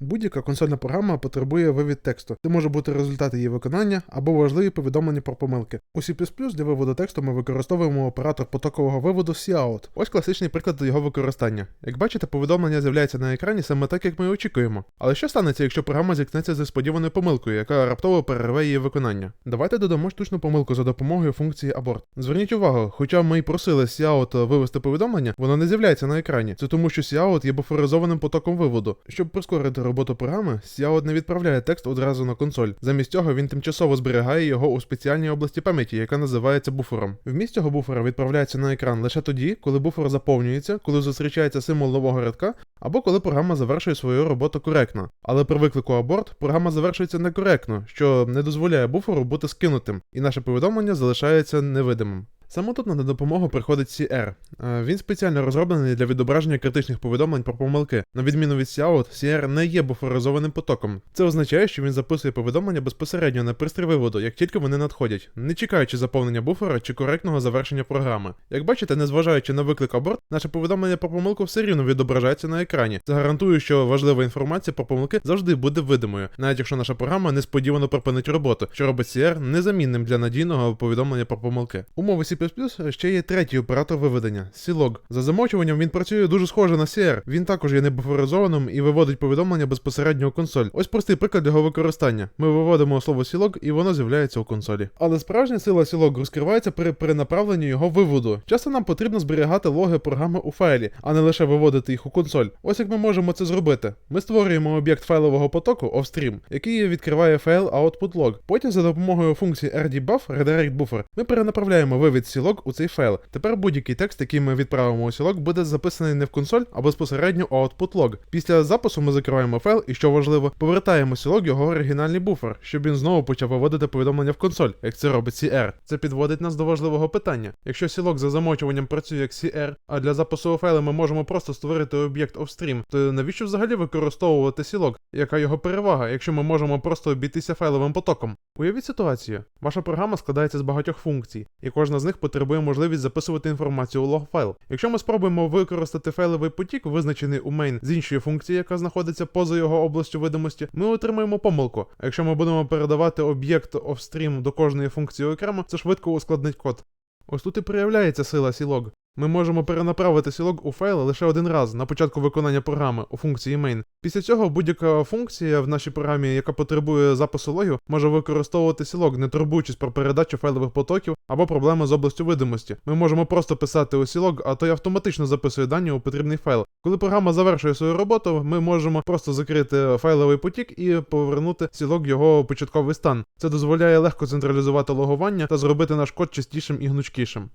Будь-яка консольна програма потребує вивід тексту. Це може бути результат її виконання або важливі повідомлення про помилки. У C++ для виводу тексту ми використовуємо оператор потокового виводу cout. Ось класичний приклад його використання. Як бачите, повідомлення з'являється на екрані саме так, як ми очікуємо. Але що станеться, якщо програма зіткнеться зі сподіваною помилкою, яка раптово перерве її виконання? Давайте додамо штучну помилку за допомогою функції abort. Зверніть увагу, хоча ми й просили cout вивести повідомлення, воно не з'являється на екрані. Це тому, що cout є буферизованим потоком виводу. Щоб прискорити роботу програми, cout не відправляє текст одразу на консоль. Замість цього він тимчасово зберігає його у спеціальній області пам'яті, яка називається буфером. Вміст цього буфера відправляється на екран лише тоді, коли буфер заповнюється, коли зустрічається символ нового рядка, або коли програма завершує свою роботу коректно. Але при виклику аборт програма завершується некоректно, що не дозволяє буферу бути скинутим, і наше повідомлення залишається невидимим. Саме тут на допомогу приходить CR. Е, Він спеціально розроблений для відображення критичних повідомлень про помилки. На відміну від Cout, CR не є буферизованим потоком. Це означає, що він записує повідомлення безпосередньо на пристрій виводу, як тільки вони надходять, не чекаючи заповнення буфера чи коректного завершення програми. Як бачите, незважаючи на виклик аборт, наше повідомлення про помилку все рівно відображається на екрані. Це гарантує, що важлива інформація про помилки завжди буде видимою, навіть якщо наша програма несподівано припинить роботу, що робить CR незамінним для надійного повідомлення про помилки. Умови C++ ще є третій оператор виведення Clog. За замовчуванням він працює дуже схоже на CR. Він також є небуферизованим і виводить повідомлення безпосередньо у консоль. Ось простий приклад його використання. Ми виводимо слово Clog і воно з'являється у консолі. Але справжня сила Clog розкривається при перенаправленні його виводу. Часто нам потрібно зберігати логи програми у файлі, а не лише виводити їх у консоль. Ось як ми можемо це зробити. Ми створюємо об'єкт файлового потоку offstream, який відкриває файл output log. Потім за допомогою функції rdbuff redirect buffer ми перенаправляємо вивід clog у цей файл. Тепер будь-який текст, який ми відправимо у clog, буде записаний не в консоль, а безпосередньо у output log. Після запису ми закриваємо файл і, що важливо, повертаємо clog його оригінальний буфер, щоб він знову почав виводити повідомлення в консоль, як це робить CR. Це підводить нас до важливого питання. Якщо clog за замовчуванням працює як CR, а для запису у файли ми можемо просто створити об'єкт offstream, то навіщо взагалі використовувати clog? Яка його перевага, якщо ми можемо просто обійтися файловим потоком? Уявіть ситуацію. Ваша програма складається з багатьох функцій, і кожна з них потребує можливість записувати інформацію у лог-файл. Якщо ми спробуємо використати файловий потік, визначений у main з іншої функції, яка знаходиться поза його областю видимості, ми отримаємо помилку. А якщо ми будемо передавати об'єкт offstream до кожної функції окремо, це швидко ускладнить код. Ось тут і проявляється сила Clog. Ми можемо перенаправити Clog у файл лише один раз на початку виконання програми у функції main. Після цього будь-яка функція в нашій програмі, яка потребує запису логів, може використовувати Clog, не турбуючись про передачу файлових потоків або проблеми з областю видимості. Ми можемо просто писати у Clog, а той автоматично записує дані у потрібний файл. Коли програма завершує свою роботу, ми можемо просто закрити файловий потік і повернути Clog його початковий стан. Це дозволяє легко централізувати логування та зробити наш код чистішим і гнучкішим.